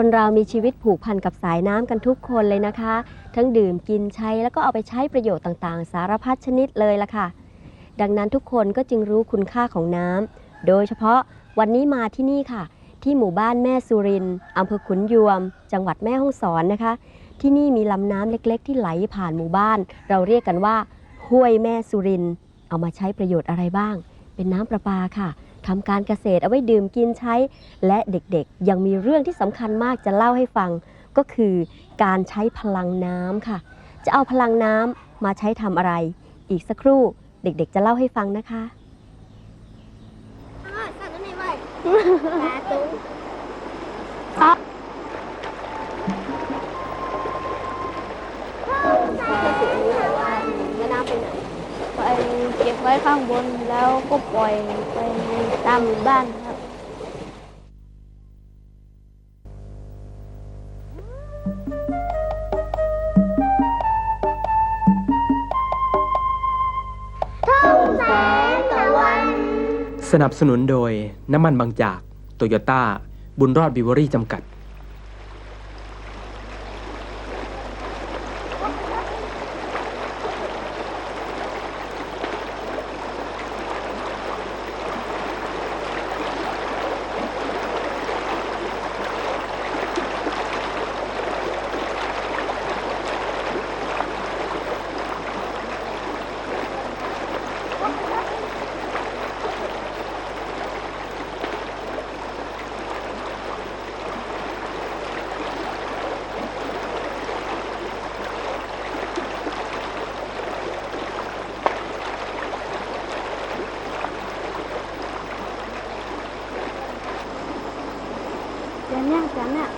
คนเรามีชีวิตผูกพันกับสายน้ำกันทุกคนเลยนะคะ ทั้งดื่มกินใช้แล้วก็เอาไปใช้ประโยชน์ต่างๆ สารพัดชนิดเลยล่ะค่ะ ดังนั้นทุกคนก็จึงรู้คุณค่าของน้ำโดยเฉพาะวันนี้มาที่นี่ค่ะ ที่หมู่บ้านแม่สุรินอำเภอขุนยวม จังหวัดแม่ฮ่องสอนนะคะ ที่นี่มีลำน้ำเล็กๆ ที่ไหลผ่านหมู่บ้าน เราเรียกกันว่าห้วยแม่สุรินเอามาใช้ประโยชน์อะไรบ้าง เป็นน้ำประปาค่ะ ทำการเกษตรเอาไว้ดื่มกินใช้ และเด็กๆ ยังมีเรื่องที่สำคัญมากจะเล่าให้ฟัง ก็คือการใช้พลังน้ำค่ะ จะเอาพลังน้ำมาใช้ทำอะไร อีกสักครู่เด็กๆ จะเล่าให้ฟังนะคะไปเก็บ ไว้ข้างบนแล้วก็ปล่อยไปตามหมู่บ้านครับ สนับสนุนโดยน้ำมันบางจากโตโยต้าบุญรอดบิวเวอรี่จำกัด เดี๋ยวเนี่ยเดี๋ยวเนี่ย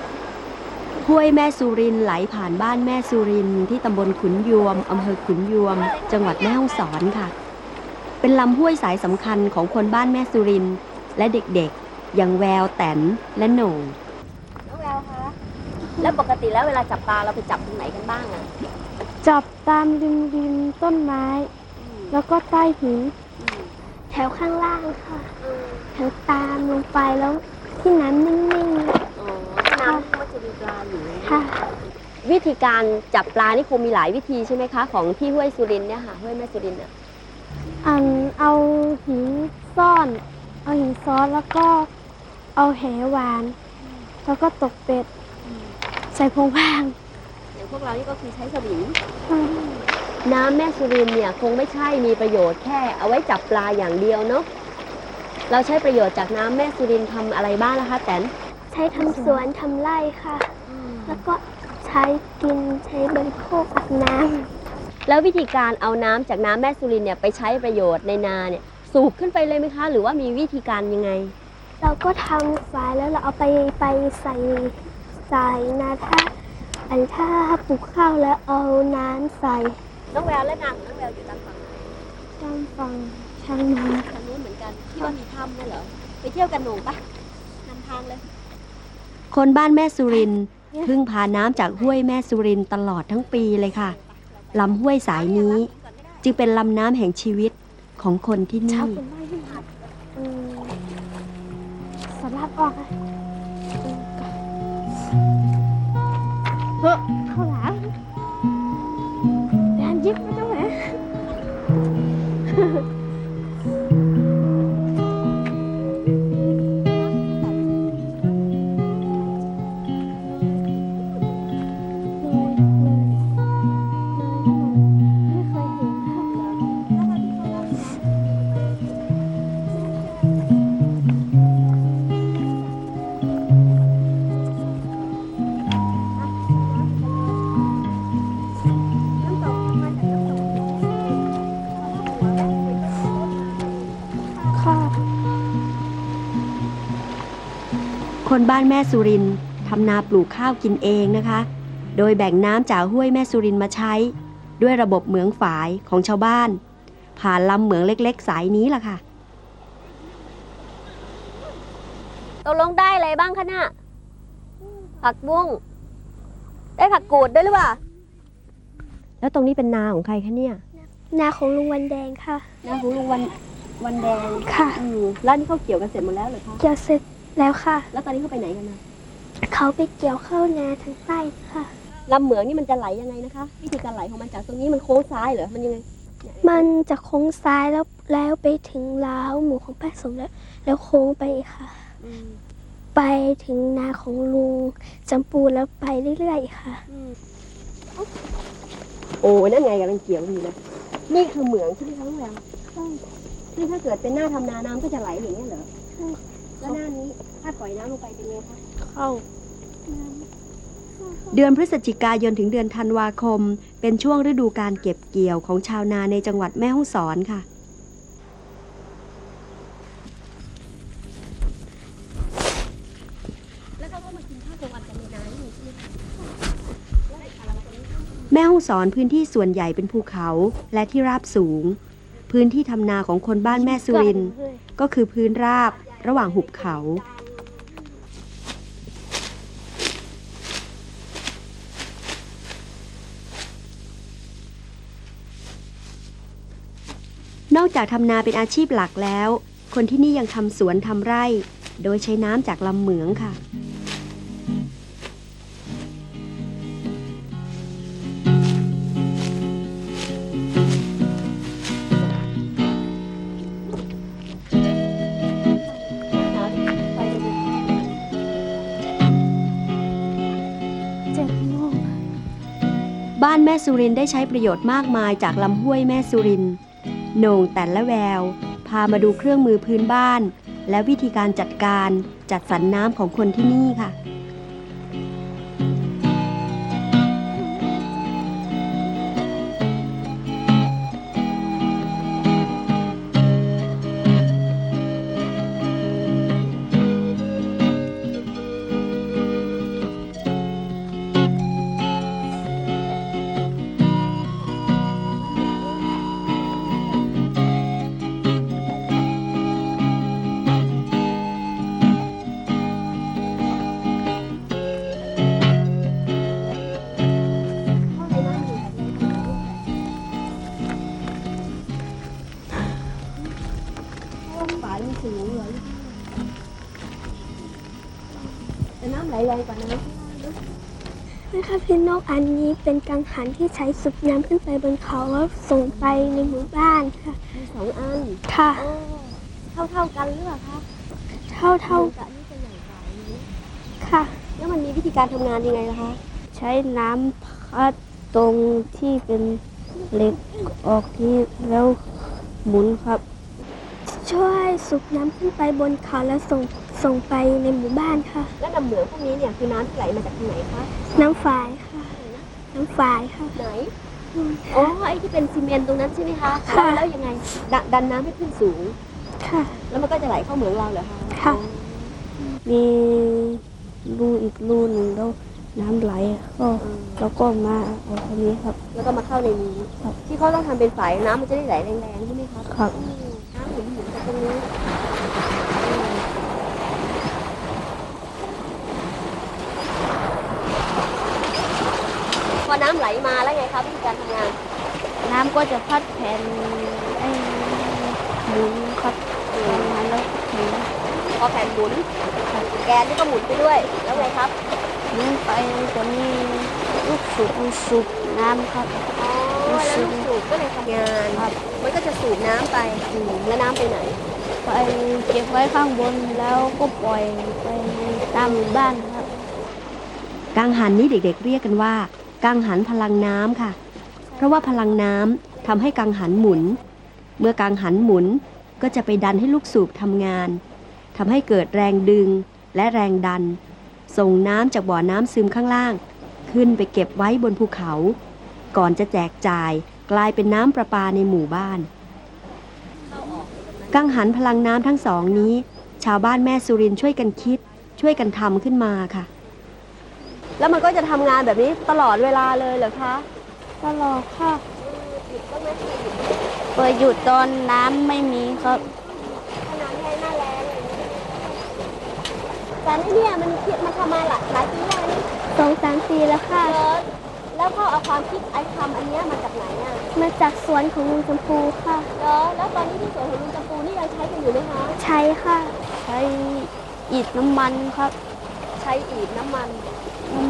ห้ วยแม่สุรินไหลผ่านบ้านแม่สุรินที่ตำบลขุนยวมอำเภอขุนยวม จังหวัดแม่ฮ่องสอนค่ะ เป็นลำห้วยสายสำคัญของคนบ้านแม่สุรินและเด็กๆ อย่างแววแตนและโหน่งน้องแววคะแล้วปกติแล้วเวลาจับปลาเราไปจับตรงไหนกันบ้างอะจับตามริมริมต้นไม้ แล้วก็ใต้หินแถวข้างล่างค่ะแถวตามลงไปแล้วที่น้ำนิ่งอ๋อน้ำก็จะมี ปลาอยู่ๆค่ะวิธีการจับปลานี่คงมีหลายวิธีใช่ไหมคะ ของที่ห้วยสุรินทร์เนี่ยค่ะห้วยแม่สุรินทร์เนี่ยอันเอาหินซ่อน เอาหินซ้อนแล้วก็เอาแหหวาน แล้วก็ตกเป็ด ใส่พงพางอย่างพวกเรานี่ก็คือใช้สวิงน้ำแม่สุรินทร์เนี่ยคงไม่ใช่มีประโยชน์แค่ เอาไว้จับปลาอย่างเดียวเนาะเราใช้ประโยชน์จากน้ำแม่สุรินทร์ทำอะไรบ้างนะคะแตนใช้ทำสวนทำไร่ค่ะ แล้วก็ใช้กินใช้บริโภคอาบน้แล้ววิธีการเอาน้ำจากน้ำแม่สุรินทร์เนี่ยไปใช้ประโยชน์ในนาเนี่ยสูบขึ้นไปเลยไหมคะ หรือว่ามีวิธีการยังไงำเราก็ทำฝายแล้วเราเอาไปไปใส่ใส่นาถ้าอันถ้าปลูกข้าวแล้วเอาน้ำใส่น้องแววและนางน้องแววอยู่ตามฝั่งไหนตามฝั่งชทางโน้นทางนู้นเหมือนกันที่ว่ามีถ้ำนั่นเหรอไปเที่ยวกันหนูปะนำทางเลย คนบ้านแม่สุรินพึ่งพาน้ำจากห้วยแม่สุรินตลอดทั้งปีเลยค่ะลำห้วยสายนี้ จึงเป็นลำน้ำแห่งชีวิตของคนที่นี่วเป็นไร่ที่หัดอืมสลัดออกเฮ้เข้าหลังแดนยิบไม่ต้องแหมานแม่สุรินทร์ทำนาปลูกข้าวกินเองนะคะ โดยแบ่งน้ำจากห้วยแม่สุรินทร์มาใช้ ด้วยระบบเหมืองฝายของชาวบ้าน ผ่านลำเหมืองเล็กๆ สายนี้ล่ะค่ะตกลงได้อะไรบ้างคะน่ะผักบุ้งได้ผักกูดด้วยหรือเปล่า แล้วตรงนี้เป็นนาของใครคะเนี่ย นาของลุงวันแดงค่ะ นาของลุงวันวันแดงค่ะ อืมแล้วนี่เขาเกี่ยวกันเสร็จหมดแล้วเหรอคะ เกี่ยวเสร็จ แล้วค่ะ แล้วตอนนี้เขาไปไหนกันนะเขาไปเกี่ยวเข้านาทางใต้ค่ะลำเหมืองนี่มันจะไหลยังไงนะคะวิธีการไหลของมันจากตรงนี้มันโค้งซ้ายเหรอมันยังไงมันจะโค้งซ้ายแล้วแล้วไปถึงล้าวหมู่ของป้าสมแล้วแล้วโค้งไปค่ะ อืมไปถึงนาของลุงจำปูแล้วไปเรื่อยๆค่ะ อืมโอ้นั่นไงกำลังเกี่ยวอยู่เลยนี่คือเหมืองใช่ไหมคะลุงแววซึ่งถ้าเกิดเป็นหน้าทำนาน้ำก็จะไหลอย่างนี้ยเหรอใช่ แล้วหน้านี้ถ้าปล่อยน้ำลงไปเป็นไงคะเข้า เดือนพฤศจิกายนถึงเดือนธันวาคม เป็นช่วงฤดูการเก็บเกี่ยวของชาวนาในจังหวัดแม่ฮ่องสอนค่ะแม่ฮ่องสอนพื้นที่ส่วนใหญ่เป็นภูเขาและที่ราบสูง พื้นที่ทำนาของคนบ้านแม่สุรินทร์ก็คือพื้นราบ ระหว่างหุบเขา นอกจากทำนาเป็นอาชีพหลักแล้ว คนที่นี่ยังทำสวนทำไร่ โดยใช้น้ำจากลำเหมืองค่ะ สุรินได้ใช้ประโยชน์มากมายจากลำห้วยแม่สุรินโหน่งแต่ละแวว พามาดูเครื่องมือพื้นบ้าน และวิธีการจัดการจัดสรรน้ำของคนที่นี่ค่ะ อันนี้เป็นกังหันที่ใช้สูบน้ำขึ้นไปบนเขาแล้วส่งไปในหมู่บ้านค่ะ มีสองอันค่ะเท่าเท่าๆกันหรือเปล่าคะเท่าเท่ากับอันนี้จะใหญ่กว่าอันนี้ๆค่ะ แล้วมันมีวิธีการทำงานยังไงล่ะคะ ใช้น้ำพัดตรงที่เป็นเหล็กออกที่แล้วหมุนครับ ช่วยสูบน้ำขึ้นไปบนเขาแล้วส่งส่งไปในหมู่บ้านค่ะ แล้วน้ำเหมืองพวกนี้เนี่ยคือน้ำที่ไหลมาจากที่ไหนคะ น้ำฝายค่ะ น้ำฝายค่ะ ไหน อ๋อ ไอ้ที่เป็นซีเมนต์ตรงนั้นใช่ไหมคะ ค่ะ แล้วแล้วยังไงดดันน้ำให้ขึ้นสูง ค่ะ แล้วมันก็จะไหลเข้าเหมืองเราเหรอคะค่ะ มีรูอีกรูหนึ่งแล้วน้ำไหลก็อืมแล้วก็มาเอาตรงนี้ครับ แล้วก็มาเข้าในนี้ ครับ ที่เขาต้องทำเป็นฝายน้ำมันจะได้ไหลแรงๆใช่ไหมคะครับอืมน้ มาแล้วไงครับวิธีการทำงาน น้ำก็จะพัดแผ่นไอ้หมุนครับแผ่นมาแล้วหมุนพอแผ่นหมุนแกนนี่ก็หมุนไปด้วย แล้วไงครับ หมุนไปจะมีลูกสูบสูบน้ำครับ อ๋อ แล้วลูกสูบก็เลยทำงาน ครับ มันก็จะสูบน้ำไปอืมแล้วน้ำไปไหน ไปเก็บไว้ข้างบนแล้วก็ปล่อยไปตามหมู่บ้านครับ กังหันนี้เด็กๆเรียกกันว่า กังหันพลังน้ำค่ะ เพราะว่าพลังน้ำทำให้กังหันหมุน เมื่อกังหันหมุนก็จะไปดันให้ลูกสูบทำงานทำให้เกิดแรงดึงและแรงดัน ส่งน้ำจากบ่อน้ำซึมข้างล่าง ขึ้นไปเก็บไว้บนภูเขา ก่อนจะแจกจ่ายกลายเป็นน้ำประปาในหมู่บ้าน กังหันพลังน้ำทั้งสองนี้ ชาวบ้านแม่สุรินช่วยกันคิด ช่วยกันทำขึ้นมาค่ะ แล้วมันก็จะทำงานแบบนี้ตลอดเวลาเลยเหรอคะ ตลอดค่ะเปิดหยุดตอนน้ำไม่มีครับขนาดแค่หน้าแรงแต่นี่เนี่ยมันคิดมันทำมาหลายหลายปีแล้วนี่สองสามปีแล้วค่ะ เออแล้วพ่อเอาความคิดไอ้ทำอันเนี้ยมาจากไหนอะมาจากสวนของลุงชมพูค่ะเหรอแล้วตอนนี้ที่สวนของลุงจำปูนี่ยังใช้กันอยู่ไหมคะใช้ค่ะ ใช้อิฐน้ำมันครับ ใช้อีกน้ำมันน้ำ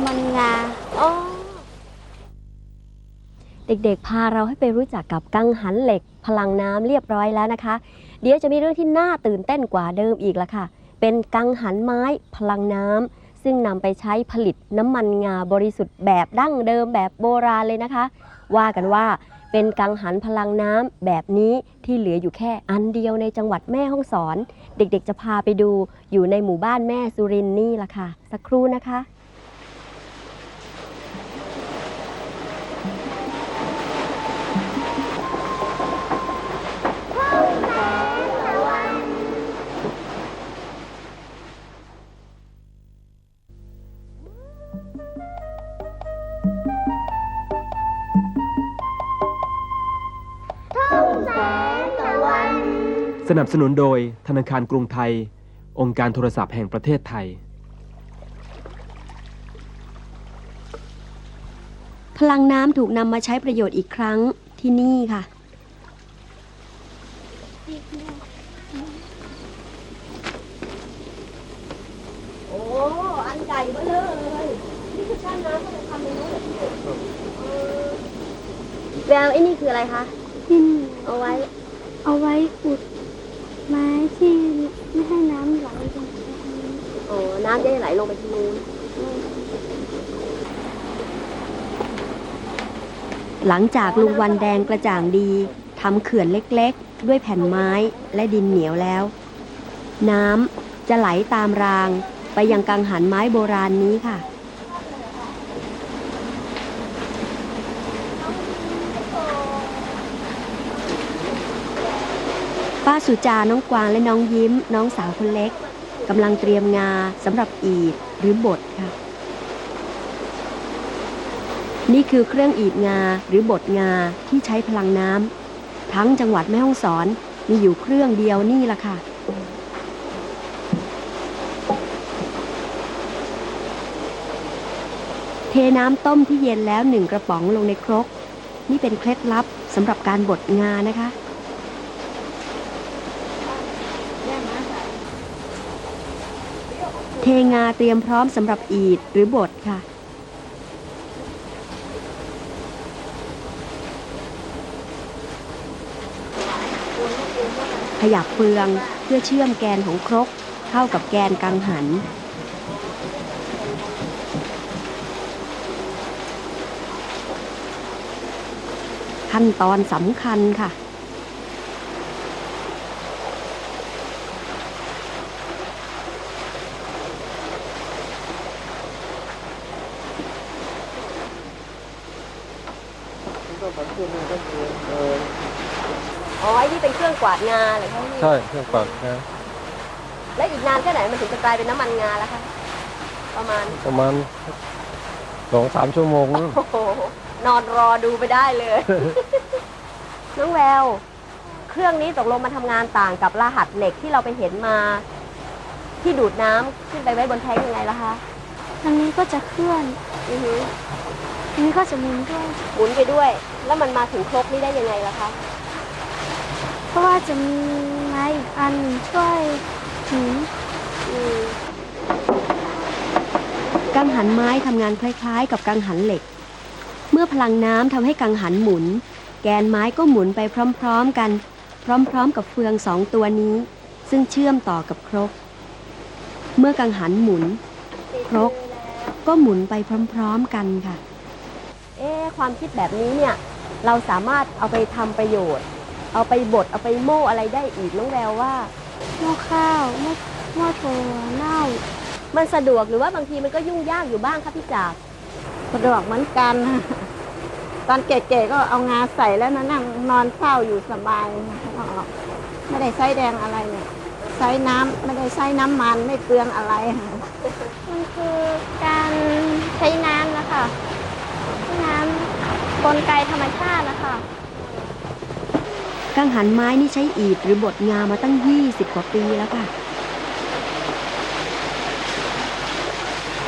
มันงาอ๋อเด็กๆ พาเราให้ไปรู้จักกับกังหันเหล็ก พลังน้ำเรียบร้อยแล้วนะคะ เดี๋ยวจะมีเรื่องที่น่าตื่นเต้นกว่าเดิมอีกละค่ะ เป็นกังหันไม้พลังน้ำซึ่งนำไปใช้ผลิตน้ำมันงาบริสุทธิ์แบบดั้งเดิมแบบโบราณเลยนะคะ ว่ากันว่าเป็นกังหันพลังน้ำแบบนี้ที่เหลืออยู่แค่อันเดียวในจังหวัดแม่ฮ่องสอน เด็กๆ จะพาไปดูอยู่ในหมู่บ้านแม่สุรินนี่ละค่ะ สักครู่นะคะ นับสนุนโดยธนาคารกรุงไทย องค์การโทรศัพท์แห่งประเทศไทย พลังน้ำถูกนำมาใช้ประโยชน์อีกครั้งที่นี่ค่ะ โอ้ อันใหญ่เบ้อเลยนี่คือช่างน้ำก็จะทำในนู้นเหรอพี่แววไอ้นี่คืออะไรคะที่เอาไว้ เอาไว้อุด ไม้ที่ไม่ให้น้ำไหลลงไปอ๋อ น้ำจะได้ไหลลงไปที่นู้น หลังจากลุงวันแดงกระจ่างดีทำเขื่อนเล็กๆ ด้วยแผ่นไม้และดินเหนียวแล้ว น้ำจะไหลตามรางไปยังกังหันไม้โบราณนี้ค่ะ สุจาน้องกวางและน้องยิ้ม น้องสาวคนเล็กกำลังเตรียมงาสำหรับอีดหรือบดค่ะ นี่คือเครื่องอีดงาหรือบดงาที่ใช้พลังน้ำทั้งจังหวัดแม่ฮ่องสอนมีอยู่เครื่องเดียวนี่ละค่ะเทน้ำต้มที่เย็นแล้วหนึ่งกระป๋องลงในครก นี่เป็นเคล็ดลับสำหรับการบดงานะคะ เท งาเตรียมพร้อมสำหรับอีดหรือบดค่ะ ขยับเฟืองเพื่อเชื่อมแกนของครกเข้ากับแกนกังหัน ขั้นตอนสำคัญค่ะ อ๋อ ไอ้ นี่เป็นเครื่องกวาดงาเหรอคะพี่ใช่เครื่องปั่นนะแล้วอีกนานแค่ไหนมันถึงจะกลายเป็นน้ำมันงาแล้วคะประมาณประมาณสองสามชั่วโมงนู่นโอ้โหนอนรอดูไปได้เลย น้องแวว เครื่องนี้ตกลงมาทำงานต่างกับรหัสเหล็กที่เราไปเห็นมา ที่ดูดน้ำขึ้นไปไว้บนแท้งยังไงล่ะคะทางนี้ก็จะเคลื่อนอือฮึนี่ก็จะหมุนด้วยหมุนไปด้วย แล้วมันมาถึงครกนี่ได้ยังไงล่ะคะ เพราะว่าจะมีไม้อีกอันช่วยหมุนกังหันไม้ทำงานคล้ายๆ กับกังหันเหล็ก เมื่อพลังน้ำทำให้กังหันหมุน แกนไม้ก็หมุนไปพร้อมๆกัน พร้อมๆ กับเฟืองสองตัวนี้ ซึ่งเชื่อมต่อกับครก เมื่อกังหันหมุน ครกก็หมุนไปพร้อมๆกันค่ะ เอ๊ความคิดแบบนี้เนี่ย เราสามารถเอาไปทำประโยชน์ เอาไปบดเอาไปโม่อะไรได้อีกน้องแววว่า หม้อข้าวหม้อหม้อถั่วเน่ามันสะดวกหรือว่าบางทีมันก็ยุ่งยากอยู่บ้างคะพี่จากสะดวกเหมือนกัน ตอนแก่ๆก็เอางาใส่แล้วนะนั่งนอนเฝ้าอยู่สบายอ๋อไม่ได้ใช้แดงอะไรเนี่ยใช้น้ำไม่ได้ใช้น้ำมันไม่เปลืองอะไรค่ะมันคือการใช้น้ำนะคะใช้น้ำกลไกธรรมชาตินะคะ กังหันไม้นี่ใช้อีดหรือบดงามาตั้ง 20 กว่าปีแล้วค่ะ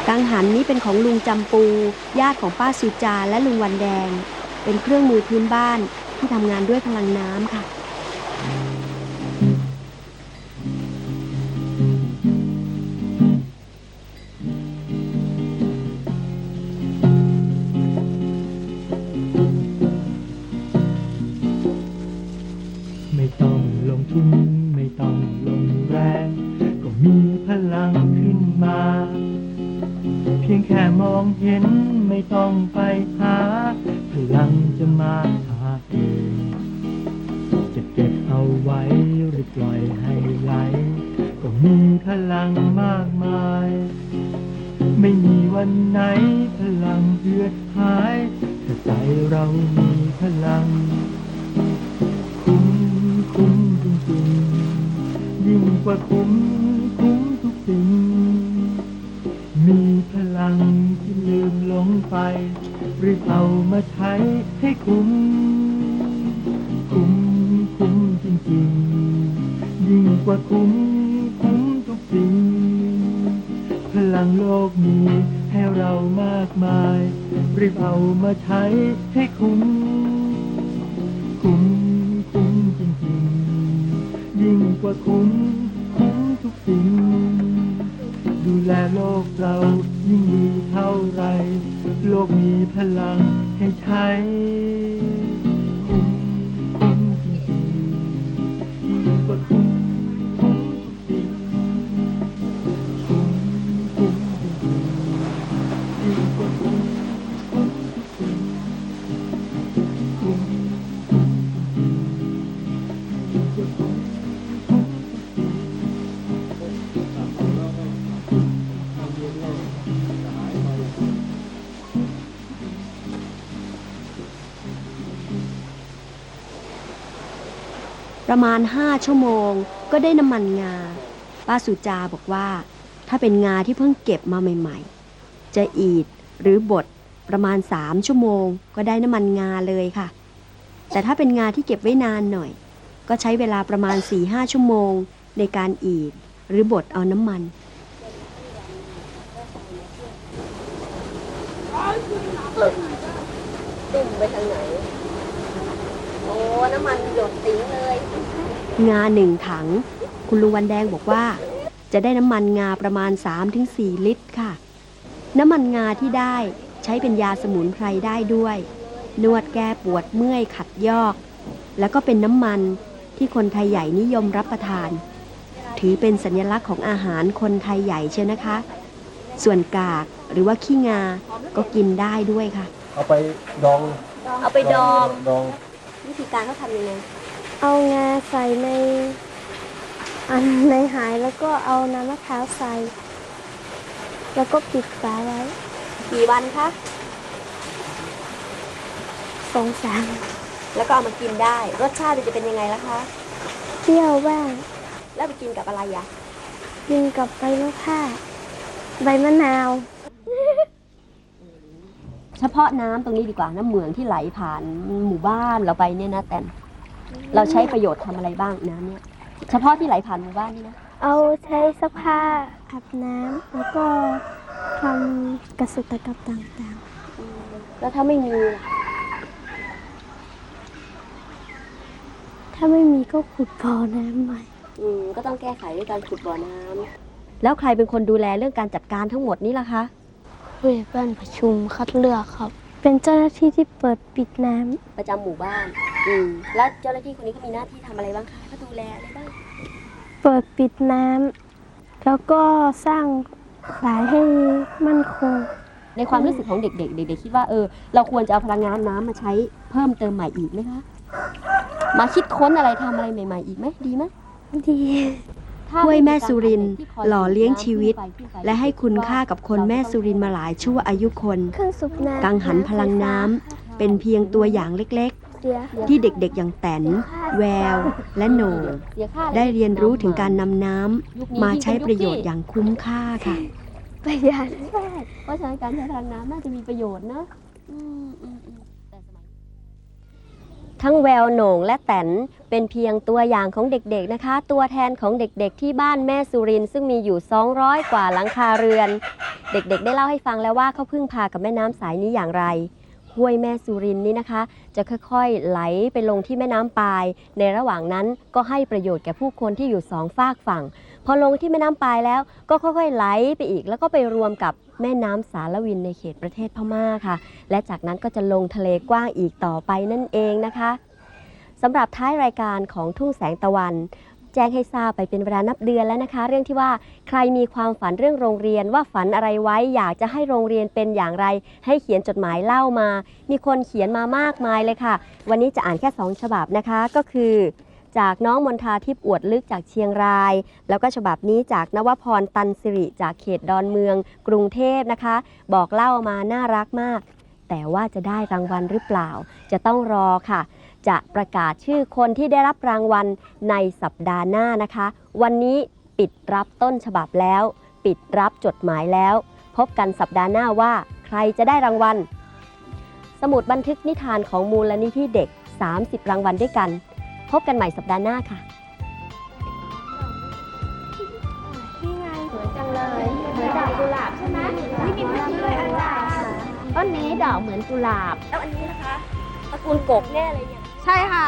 กังหันนี้เป็นของลุงจำปู ญาติของป้าสุจาและลุงวันแดง เป็นเครื่องมือพื้นบ้านที่ทำงานด้วยพลังน้ำค่ะ ลังที่ลืมหลงไปรีบเอามาใช้ให้คุ้ม คุ้มคุ้มจริงๆ ยิ่งกว่าคุ้มคุ้มทุกสิ่ง พลังโลกมีให้เรามากมาย รีบเอามาใช้ให้คุ้ม คุ้มคุ้มจริงๆ ยิ่งกว่าคุ้มคุ้มทุกสิ่ง ดูแลโลกเรายิ่งดีเท่าไร โลกมีพลังให้ใช้ ประมาณ5ชั่วโมง ก็ได้น้ำมันงา ป้าสุจาบอกว่า ถ้าเป็นงาที่เพิ่งเก็บมาใหม่ ๆ จะอีดหรือบดประมาณ3ชั่วโมง ก็ได้น้ำมันงาเลยค่ะ แต่ถ้าเป็นงาที่เก็บไว้นานหน่อย ก็ใช้เวลาประมาณ4-5ชั่วโมง ในการอีดหรือบดเอาน้ำมันตุ่มไปทางไหน โอ้ น้ำมันหยดติ๋งเลย งาหนึ่งถัง คุณลุงวันแดงบอกว่า จะได้น้ำมันงาประมาณ 3-4 ลิตรค่ะ น้ำมันงาที่ได้ใช้เป็นยาสมุนไพรได้ด้วย นวดแก้ปวดเมื่อยขัดยอก แล้วก็เป็นน้ำมันที่คนไทยใหญ่นิยมรับประทาน ถือเป็นสัญลักษณ์ของอาหารคนไทยใหญ่เชียวนะคะ ส่วนกากหรือว่าขี้งา ก็กินได้ด้วยค่ะ เอาไปดอง เอาไปดอง ดอง วิธีการเขาทำยังไง เอางาใส่ในอันในหายแล้วก็เอาน้ำมะพร้าวใส่ แล้วก็ปิดฝาไว้ กี่วันคะสองสามแล้วก็เอามากินได้ รสชาติจะเป็นยังไงล่ะคะเปรี้ยวบ้าง แล้วไปกินกับอะไรอะกินกับใบมะพร้าวใบมะนาว เฉพาะน้ำตรงนี้ดีกว่าน้ำเหมืองที่ไหลผ่านหมู่บ้านเราไปเนี่ยนะแต่ เราใช้ประโยชน์ทำอะไรบ้างน้ำเนี่ย เฉพาะที่ไหลผ่านหมู่บ้านนี่นะ เอาใช้ซักผ้าอาบน้ำแล้วก็ทำกระสุตกรรมต่างแล้วถ้าไม่มีล่ะถ้าไม่มีก็ขุดบ่อน้ำใหม่ อืมก็ต้องแก้ไขด้วยการขุดบ่อน้ำแล้วใครเป็นคนดูแลเรื่องการจัดการทั้งหมดนี้ล่ะคะ ผู้ใหญ่บ้านประชุมคัดเลือกครับ เป็นเจ้าหน้าที่ที่เปิดปิดน้ำประจำหมู่บ้าน อืมแล้วเจ้าหน้าที่คนนี้เขามีหน้าที่ทำอะไรบ้างคะเขาดูแลอะไรบ้างเปิดปิดน้ำแล้วก็สร้างสายให้มั่นคง ในความรู้สึกของเด็กๆ เด็กๆคิดว่าเออเราควรจะเอาพลังงานน้ำมาใช้เพิ่มเติมใหม่อีกไหมคะมาคิดค้นอะไรทำอะไรใหม่ ๆ อีกไหมดีไหมดี ถ้าห้วยแม่การสุรินทร์ที่คอยหล่อเลี้ยงชีวิตขึ้นไปขึ้นไปและให้คุณค่ากับคนแม่สุรินทร์มาหลายชั่วอายุคน เครื่องสูบน้ำกังหันพลังน้ำเป็นเพียงตัวอย่างเล็กเสียๆ ที่เด็กๆอย่างแตน แวว และโหนงเสียค่าอะได้เรียนรู้ถึงการนำน้ำยุคนี้มาใช้ประโยชน์งอย่างคุ้มค่าค่ะ ประหยัดเป็นยุคที่เพราะฉะนั้นการใช้พลังน้ำน่าจะมีประโยชน์นะอืมอืมอืมแต่สมัยทั้งแววโหน่งและแตนเป็นเพียงตัวอย่างของเด็กๆนะคะ ตัวแทนของเด็กๆ ที่บ้านแม่สุรินทร์ซึ่งมีอยู่ 200 กว่าหลังคาเรือน เด็กๆ ได้เล่าให้ฟังแล้วว่าเขาพึ่งพากับแม่น้ำสายนี้อย่างไร ห้วยแม่สุรินนี่นะคะ จะค่อยๆ ไหลไปลงที่แม่น้ำปาย ในระหว่างนั้นก็ให้ประโยชน์แก่ผู้คนที่อยู่สองฝากฝั่ง พอลงที่แม่น้ำปายแล้วก็ค่อยๆ ไหลไปอีก แล้วก็ไปรวมกับแม่น้ำสารวินในเขตประเทศพม่าค่ะ และจากนั้นก็จะลงทะเลกว้างอีกต่อไปนั่นเองนะคะสำหรับท้ายรายการของทุ่งแสงตะวัน แจ้งให้ทราบไปเป็นเวลานับเดือนแล้วนะคะ เรื่องที่ว่าใครมีความฝันเรื่องโรงเรียนว่าฝันอะไรไว้ อยากจะให้โรงเรียนเป็นอย่างไร ให้เขียนจดหมายเล่ามา มีคนเขียนมามากมายเลยค่ะ วันนี้จะอ่านแค่ 2 ฉบับนะคะก็คือจากน้องมนทาทิพย์อวดลึกจากเชียงราย แล้วก็ฉบับนี้จากนวพรตันสิริจากเขตดอนเมือง กรุงเทพนะคะ บอกเล่ามาน่ารักมาก แต่ว่าจะได้รางวัลหรือเปล่า จะต้องรอค่ะ จะประกาศชื่อคนที่ได้รับรางวัลในสัปดาห์หน้านะคะ วันนี้ปิดรับต้นฉบับแล้ว ปิดรับจดหมายแล้ว พบกันสัปดาห์หน้าว่า ใครจะได้รางวัล สมุดบันทึกนิทานของมูลนิธิเด็ก 30 รางวัลด้วยกัน พบกันใหม่สัปดาห์หน้าค่ะนี่ไงสวยจังเลยเหมือนดอกกุหลาบใช่ไหมนี่มีพันธุ์ด้วยอันดาต้นนี้ดอกเหมือนกุหลาบ แล้วอันนี้นะคะตระกูลกกแน่เลยเนี่ย ใช่ค่ะ